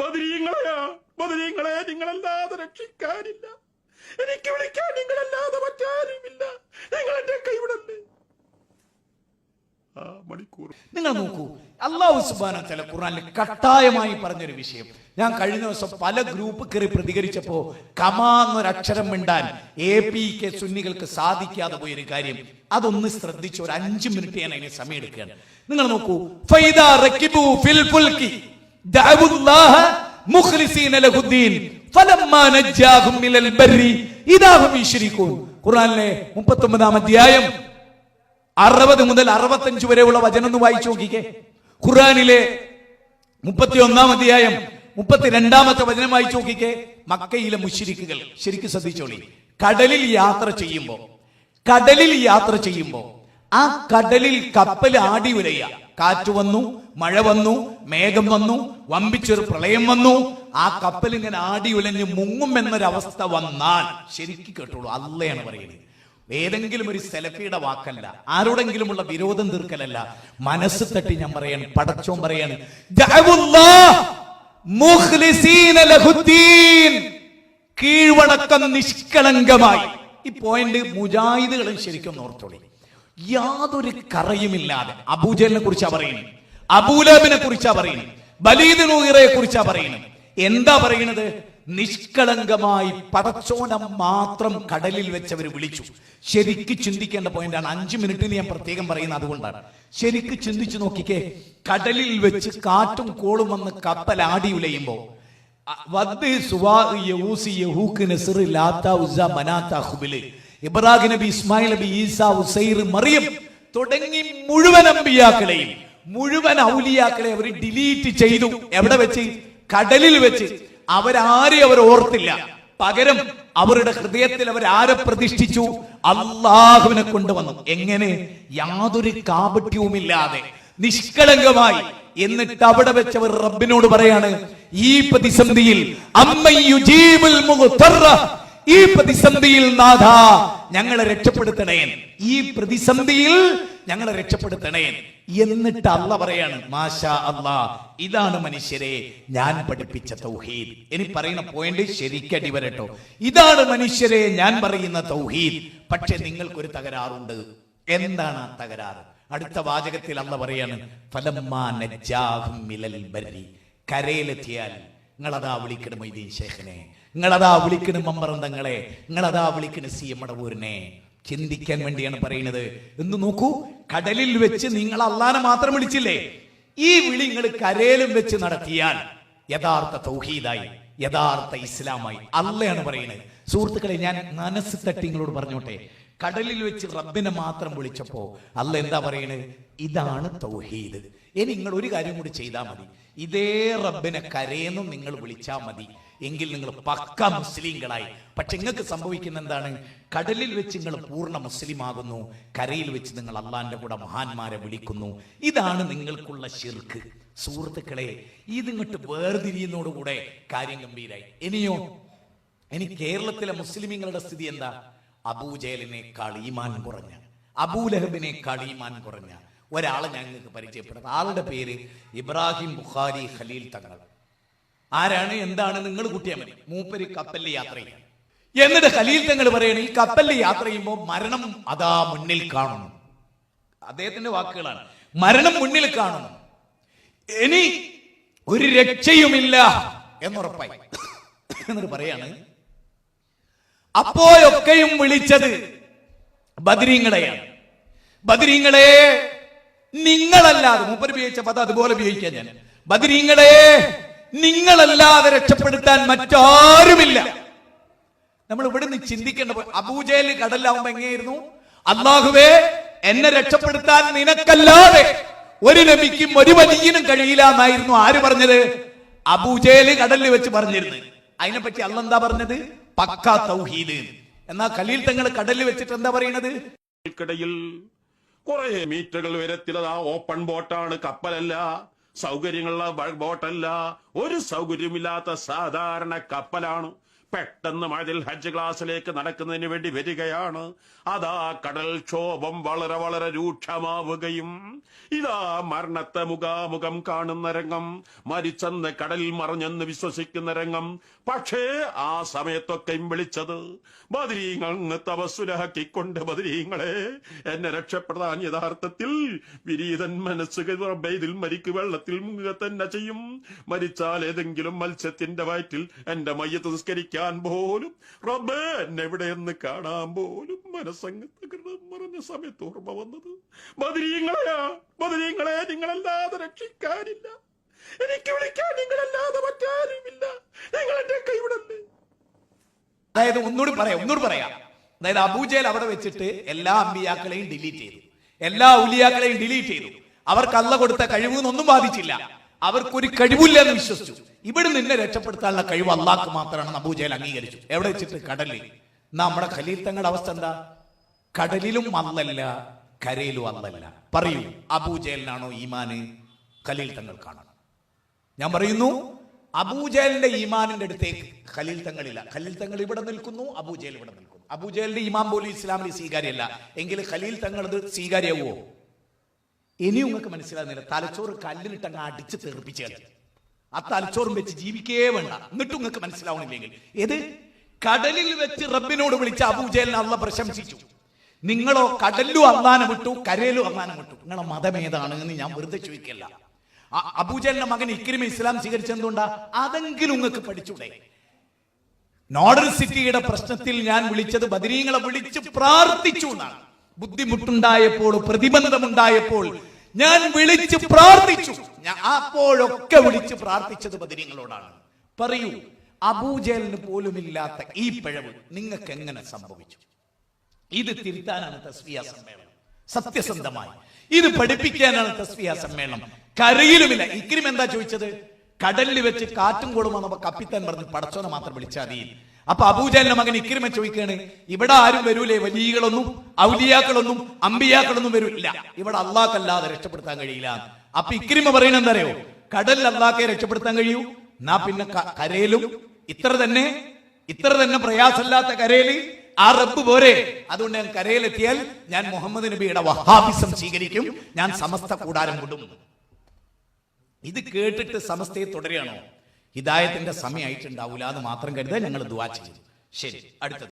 ബദരീങ്ങളെയാ ബദരീങ്ങളെ നിങ്ങളല്ലാതെ രക്ഷിക്കാനില്ല. എനിക്ക് വിളിക്കാൻ നിങ്ങളല്ലാതെ മറ്റാരുമില്ല. നിങ്ങൾ എന്റെ കൈവിടല്ലേ? നിങ്ങൾ നോക്കൂ അള്ളാഹു സുബാന ചില ഖുറാനിൽ കട്ടായമായി പറഞ്ഞൊരു വിഷയം. ഞാൻ കഴിഞ്ഞ ദിവസം പല ഗ്രൂപ്പ് കയറി പ്രതികരിച്ചപ്പോ കമാ എന്നൊരക്ഷരം മിണ്ടാൻ എ പി കെ സുന്നികൾക്ക് സാധിക്കാതെ പോയൊരു കാര്യം. അതൊന്ന് ശ്രദ്ധിച്ച് ഒരു അഞ്ചു മിനിറ്റ് ഞാൻ അതിന് സമയം എടുക്കുകയാണ് നിങ്ങൾ നോക്കൂ ഫൈദാ റക്കിബു ഫിൽ ഫുൽക്കി ഖുർആനിലെ 39 അധ്യായം അറുപത് മുതൽ അറുപത്തഞ്ച് വരെയുള്ള വചനം ഒന്ന് വായിച്ചു നോക്കിക്കേ. ഖുറാനിലെ മുപ്പത്തി അധ്യായം മുപ്പത്തിരണ്ടാമത്തെ വചനം വായിച്ചു നോക്കിക്കേ. മക്കയിലെ മുഷിരിക്കുകൾ ശരിക്കും ശ്രദ്ധിച്ചോളി. കടലിൽ യാത്ര ചെയ്യുമ്പോൾ കടലിൽ യാത്ര ചെയ്യുമ്പോ ആ കടലിൽ കപ്പൽ ആടി ഉലയ കാറ്റ് വന്നു മഴ വന്നു മേഘം വന്നു വമ്പിച്ചൊരു പ്രളയം വന്നു. ആ കപ്പൽ ഇങ്ങനെ ആടി ഉലഞ്ഞ് മുങ്ങും എന്നൊരവസ്ഥ വന്നാൽ ശരിക്കും കേട്ടോളൂ അല്ലയാണ് പറയുന്നത്. ഏതെങ്കിലും ഒരു സെലഫിയുടെ വാക്കല്ല ആരോടെങ്കിലുമുള്ള വിരോധം തീർക്കലല്ല. മനസ്സ് തട്ടി ഞാൻ പറയാണ് പടച്ചോൻ പറയാണ്. കീഴ്വണക്കം നിഷ്കളങ്കമായി. ഈ പോയിന്റ് മുജാഹിദുകളും ശരിക്കും ഓർത്തോളി. യാതൊരു കറയുമില്ലാതെ അബൂജലിനെ കുറിച്ചാ പറയുന്നത്? അബൂലബിനെ കുറിച്ചാ പറയുന്നത്? ബലീദ് നൂഹിറയെ കുറിച്ചാ പറയുന്നത്? എന്താ പറയുന്നത്? നിഷ്കളങ്കമായി പടച്ചോനം മാത്രം കടലിൽ വെച്ചവർ വിളിച്ചു. ശരിക്ക് ചിന്തിക്കേണ്ട പോയിന്റാണ് അഞ്ചു മിനിറ്റിന് ഞാൻ പ്രത്യേകം പറയുന്നത് അതുകൊണ്ടാണ്. ശരിക്ക് ചിന്തിച്ചു നോക്കിക്കേ. കടലിൽ വെച്ച് കാറ്റും കോളും വന്ന് കപ്പൽ ആടി ഉലയുമ്പോ വദ് സുവാ യഹൂസി യഹൂക്ക് നസ്ർ ലാത്ത ഉസ്സ മനാത്ത ഹുബിൽ ഇബ്രാഹിം നബി ഇസ്മായിൽ നബി ഈസ ഉസൈർ മറിയം തുടങ്ങി മുഴുവൻ അമ്പിയാക്കളെയും മുഴുവൻ ഔലിയാക്കളെ അവർ ഡിലീറ്റ് ചെയ്തു. എവിടെ വെച്ച്? കടലിൽ വെച്ച്. അവരാരെയും അവർ ഓർത്തില്ല. പകരം അവരുടെ ഹൃദയത്തിൽ അവർ ആരെ പ്രതിഷ്ഠിച്ചു? അള്ളാഹുവിനെ കൊണ്ടുവന്നു. എങ്ങനെ? യാതൊരു കാപട്യവുമില്ലാതെ നിഷ്കളങ്കമായി. എന്നിട്ട് അവിടെ വെച്ചവർ റബ്ബിനോട് പറയാണ് ഈ പ്രതിസന്ധിയിൽ മുഗ്തറ ഈ പ്രതിസന്ധിയിൽ നാഥ ഞങ്ങളെ രക്ഷപ്പെടുത്തണേ. ഈ പ്രതിസന്ധിയിൽ ഞങ്ങളെ രക്ഷപ്പെടുത്തണേ. എന്നിട്ട് അല്ല പറയാണ് മാഷാ അല്ല ഇതാണ് മനുഷ്യരെ ഞാൻ പഠിപ്പിച്ച തൗഹീദ്. ഇനി പറയുന്ന പോയിന്റ് ശരിക്കടി വരട്ടോ. ഇതാണ് മനുഷ്യരെ ഞാൻ പറയുന്ന തൗഹീദ്. പക്ഷെ നിങ്ങൾക്കൊരു തകരാറുണ്ട്. എന്താണ് ആ തകരാറ്? അടുത്ത വാചകത്തിൽ അല്ല പറയാണ് കരയിലെത്തിയാൽ നിങ്ങളതാ വിളിക്കണം മൊയ്തീൻ ശേഖനെ. നിങ്ങളതാ വിളിക്കണ മമ്പറന്തങ്ങളെ നിങ്ങളതാ വിളിക്കണ സി എം മടവൂരിനെ. ചിന്തിക്കാൻ വേണ്ടിയാണ് പറയുന്നത്. എന്ന് നോക്കൂ കടലിൽ വെച്ച് നിങ്ങൾ അള്ളാനെ മാത്രം വിളിച്ചില്ലേ? ഈ വിളി നിങ്ങൾ കരയിലും വെച്ച് നടത്തിയാൽ യഥാർത്ഥ തൗഹീദായി യഥാർത്ഥ ഇസ്ലാമായി. അല്ലയാണ് പറയുന്നത്. സുഹൃത്തുക്കളെ ഞാൻ മനസ്സ് തട്ടി നിങ്ങളോട് പറഞ്ഞോട്ടെ. കടലിൽ വെച്ച് റബ്ബിനെ മാത്രം വിളിച്ചപ്പോ അല്ല എന്താ പറയുന്നത് ഇതാണ് തൗഹീദ്. ഇനി നിങ്ങൾ ഒരു കാര്യം കൂടി ചെയ്താൽ മതി. ഇതേ റബ്ബിനെ കരയെന്നും നിങ്ങൾ വിളിച്ചാൽ മതി. എങ്കിൽ നിങ്ങൾ പക്ക മുസ്ലിങ്ങളായി. പക്ഷെ നിങ്ങൾക്ക് സംഭവിക്കുന്ന എന്താണ്? കടലിൽ വെച്ച് നിങ്ങൾ പൂർണ മുസ്ലിം ആകുന്നു കരയിൽ വെച്ച് നിങ്ങൾ അള്ളാന്റെ കൂടെ മഹാന്മാരെ വിളിക്കുന്നു. ഇതാണ് നിങ്ങൾക്കുള്ള ശിർക്ക്. സുഹൃത്തുക്കളെ ഇതിങ്ങോട്ട് വേർതിരിയുന്നതോടുകൂടെ കാര്യം ഗംഭീരായി. ഇനിയോ ഇനി കേരളത്തിലെ മുസ്ലിമീങ്ങളുടെ സ്ഥിതി എന്താ? അബൂജേലിനേക്കാൾ ഈമാൻ കുറഞ്ഞ അബൂലഹബിനേക്കാൾ ഈമാൻ കുറഞ്ഞ ഒരാളെ ഞങ്ങൾക്ക് പരിചയപ്പെടുന്നത് ആളുടെ പേര് ഇബ്രാഹിം ബുഖാരി ഖലീൽ തങ്ങൾ. ആരാണ് എന്താണ് നിങ്ങൾ കുട്ടിയാൽ മതി. മൂപ്പര് കപ്പലിൽ യാത്ര ചെയ്യാൻ എന്നിട്ട് ഖലീൽ തങ്ങൾ പറയണ ഈ കപ്പലിൽ യാത്ര ചെയ്യുമ്പോൾ മരണം അതാ മുന്നിൽ കാണുന്നു. അദ്ദേഹത്തിന്റെ വാക്കുകളാണ്. മരണം മുന്നിൽ കാണുന്നു. ഇനി ഒരു രക്ഷയുമില്ല എന്നുറപ്പായി. എന്നിട്ട് പറയാണ് അപ്പോഴൊക്കെയും വിളിച്ചത് ബദരീങ്ങളെയാണ് ബദരീങ്ങളെ നിങ്ങളല്ലാതെ മൂപ്പർ ഉപയോഗിച്ച പദം അതുപോലെ ഉപയോഗിക്കാൻ ഞാൻ. ബദരീങ്ങളെ നിങ്ങളല്ലാതെ രക്ഷപ്പെടുത്താൻ മറ്റാരുമില്ല. നമ്മൾ ഇവിടെ നിന്ന് ചിന്തിക്കേണ്ട അബൂജയിൽ കടലാവുമ്പോ എങ്ങനെയായിരുന്നു? അള്ളാഹുവേ എന്നെ രക്ഷപ്പെടുത്താൻ നിനക്കല്ലാതെ ഒരു നബിക്കും ഒരു വലിയനും കഴിയില്ല എന്നായിരുന്നു ആര് പറഞ്ഞത്? അബൂജേൽ കടലിൽ വെച്ച് പറഞ്ഞിരുന്നത്. അതിനെപ്പറ്റി അല്ല എന്താ പറഞ്ഞത്? പക്കാ തൗഹീദ്. എന്നാ ഖലീൽ തങ്ങൾ കടലിൽ വെച്ചിട്ട് എന്താ പറയുന്നത് ിൽ കുറെ മീറ്ററുകൾ വരത്തിലതാ ആ ഓപ്പൺ ബോട്ടാണ് കപ്പലല്ല. സൗകര്യങ്ങളുള്ള ബോട്ടല്ല. ഒരു സൗകര്യമില്ലാത്ത സാധാരണ കപ്പലാണ്. പെട്ടെന്ന് മഴതിൽ ഹജ്ജ് ക്ലാസ്സിലേക്ക് നടക്കുന്നതിന് വേണ്ടി വരികയാണ്. അതാ കടൽ ക്ഷോഭം വളരെ വളരെ രൂക്ഷമാവുകയും ഇതാ മരണത്തെ മുഖാമുഖം കാണുന്ന രംഗം മരിച്ചെന്ന് കടലിൽ മറഞ്ഞെന്ന് വിശ്വസിക്കുന്ന രംഗം. പക്ഷേ ആ സമയത്തൊക്കെയും വിളിച്ചത് ബദരീങ്ങൾ തപസ്സുലാക്കിക്കൊണ്ട് ബദരീങ്ങളെ എന്നെ രക്ഷപ്പെടാൻ യഥാർത്ഥത്തിൽ വിരീതൻ മനസ്സ് ഇതിൽ മരിക്കു വെള്ളത്തിൽ മുങ്ങുക തന്നെ ചെയ്യും. മരിച്ചാൽ ഏതെങ്കിലും മത്സ്യത്തിന്റെ വയറ്റിൽ എന്റെ മയ്യത്ത് നിസ്കരിക്കാൻ പോലും റബ്ബേ എന്നെ എവിടെയെന്ന് കാണാൻ പോലും മനസ്സങ്ങ് തകർന്ന് മറഞ്ഞ സമയത്ത് ഓർമ്മ വന്നത്. ബദരീങ്ങളെയാ ബദരീങ്ങളെ നിങ്ങളല്ലാതെ രക്ഷിക്കാനില്ല. എനിക്ക് വിളിക്കാൻ നിങ്ങളല്ലാതെ മറ്റാരുമില്ല. നിങ്ങൾ എന്റെ കൈവിടല്ലേ? അതായത് ഒന്നുകൂടി പറയാം ഒന്നുകൂടി പറയാം. അതായത് അബൂജേൽ അവിടെ വെച്ചിട്ട് എല്ലാ അമ്പിയാക്കളെയും ഡിലീറ്റ് ചെയ്തു. എല്ലാ ഉലിയാക്കളെയും ഡിലീറ്റ് ചെയ്തു. അവർക്ക് അല്ല കൊടുത്ത കഴിവെന്നൊന്നും ബാധിച്ചില്ല അവർക്കൊരു കഴിവില്ല എന്ന് വിശ്വസിച്ചു. ഇവിടെ നിന്നെ രക്ഷപ്പെടുത്താനുള്ള കഴിവ് അള്ളാഹ്ക്ക് മാത്രമാണ് അബൂജേൽ അംഗീകരിച്ചു. എവിടെ വെച്ചിട്ട്? കടലിൽ. നമ്മുടെ ഖലീൽ തങ്ങളുടെ അവസ്ഥ എന്താ? കടലിലും അല്ലല്ല കരയിലും അല്ലല്ല പറയൂ അബൂജയലിനാണോ ഈമാന്? ഖലീൽ കാണണം. ഞാൻ പറയുന്നു അബൂജയലിന്റെ ഈമാനിന്റെ അടുത്തേക്ക് ഖലീൽ തങ്ങളില്ല ഖലീൽ തങ്ങൾ ഇവിടെ നിൽക്കുന്നു അബൂജയൽ ഇവിടെ നിൽക്കുന്നു. അബൂജയലിന്റെ ഈമാൻ പോലും ഇസ്ലാമിൽ സ്വീകാര്യമല്ല. എങ്കിൽ ഖലീൽ തങ്ങൾ ഇത് സ്വീകാര്യമാവോ ഇനി നിങ്ങൾക്ക് മനസ്സിലാകുന്നില്ല. തലച്ചോറ് കല്ലിലിട്ട് അങ്ങ് അടിച്ച് തെറിപ്പിച്ച് ആ തലച്ചോറും വെച്ച് ജീവിക്കേ വേണ്ട. എന്നിട്ടും നിങ്ങൾക്ക് മനസ്സിലാവണില്ലെങ്കിൽ. ഏത്? കടലിൽ വെച്ച് റബ്ബിനോട് വിളിച്ച അബൂജേലിനെ അള്ള പ്രശംസിച്ചു. നിങ്ങളോ കടലിലും അള്ളാനം വിട്ടു കരയിലും അള്ളാനം വിട്ടു. നിങ്ങളെ മതം ഏതാണ് എന്ന് ഞാൻ വെറുതെ ചോദിക്കല്ല. അബൂജലിന്റെ മകൻ ഇക്രിമ ഇസ്ലാം സ്വീകരിച്ചെന്തുകൊണ്ടാ അതെങ്കിലും നിങ്ങൾക്ക് പഠിച്ചൂടെ. നോർഡൻ സിറ്റിയുടെ പ്രശ്നത്തിൽ ഞാൻ വിളിച്ചത് ബദരീങ്ങളെ വിളിച്ച് പ്രാർത്ഥിച്ചു എന്നാണ്. ബുദ്ധിമുട്ടുണ്ടായപ്പോൾ പ്രതിബന്ധമുണ്ടായപ്പോൾ ഞാൻ വിളിച്ച് പ്രാർത്ഥിച്ചു. അപ്പോഴൊക്കെ വിളിച്ച് പ്രാർത്ഥിച്ചത് ബദരീങ്ങളോടാണ് പറയൂ അബൂജലിന് പോലുമില്ലാത്ത ഈ പിഴവ് നിങ്ങൾക്ക് എങ്ങനെ സംഭവിച്ചു? ഇത് തിരുത്താനാണ് തസ്വിയ സമ്മേളനം. സത്യസന്ധമായി. ഇത് പഠിപ്പിക്കാനാണ് തസ്വിയ സമ്മേളനം. കരയിലുമില്ല. ഇക്രിം എന്താ ചോദിച്ചത്? കടലിൽ വെച്ച് കാറ്റും കൂടും നമ്മൾ കപ്പിത്താൻ പറഞ്ഞ് പടച്ചോനെ മാത്രം വിളിച്ചാൽ മതി. അപ്പൊ അബൂജാലിന്റെ മകൻ ഇക്രിമ ചോദിക്കാണ് ഇവിടെ ആരും വരൂലേ? വലിയകളൊന്നും ഔലിയാക്കളൊന്നും അമ്പിയാക്കളൊന്നും വരൂല്ല ഇവിടെ അള്ളാഹ്ക്കല്ലാതെ രക്ഷപ്പെടുത്താൻ കഴിയില്ല. അപ്പൊ ഇക്രിമ പറയണ എന്താ അറിയോ കടലിൽ അള്ളാഹ്ക്കെ രക്ഷപ്പെടുത്താൻ കഴിയൂ. നാ പിന്നെ കരയിലും ഇത്ര തന്നെ ഇത്ര തന്നെ പ്രയാസമില്ലാത്ത കരയിൽ ആ റബ്ബ് പോരെ. അതുകൊണ്ട് ഞാൻ കരയിലെത്തിയാൽ ഞാൻ മുഹമ്മദ് നബിയുടെ വഹാബിസം സ്വീകരിക്കും. ഞാൻ സമസ്ത കൂടാരം വിടും. ഇത് കേട്ടിട്ട് സമസ്തയെ തുടരുകയാണോ? ഹിദായത്തിന്റെ സമയമായിട്ടുണ്ടാവില്ല അത് മാത്രം കരുതാൻ ഞങ്ങൾ ദുവാ ചെയ്യും. ശരി അടുത്തത്.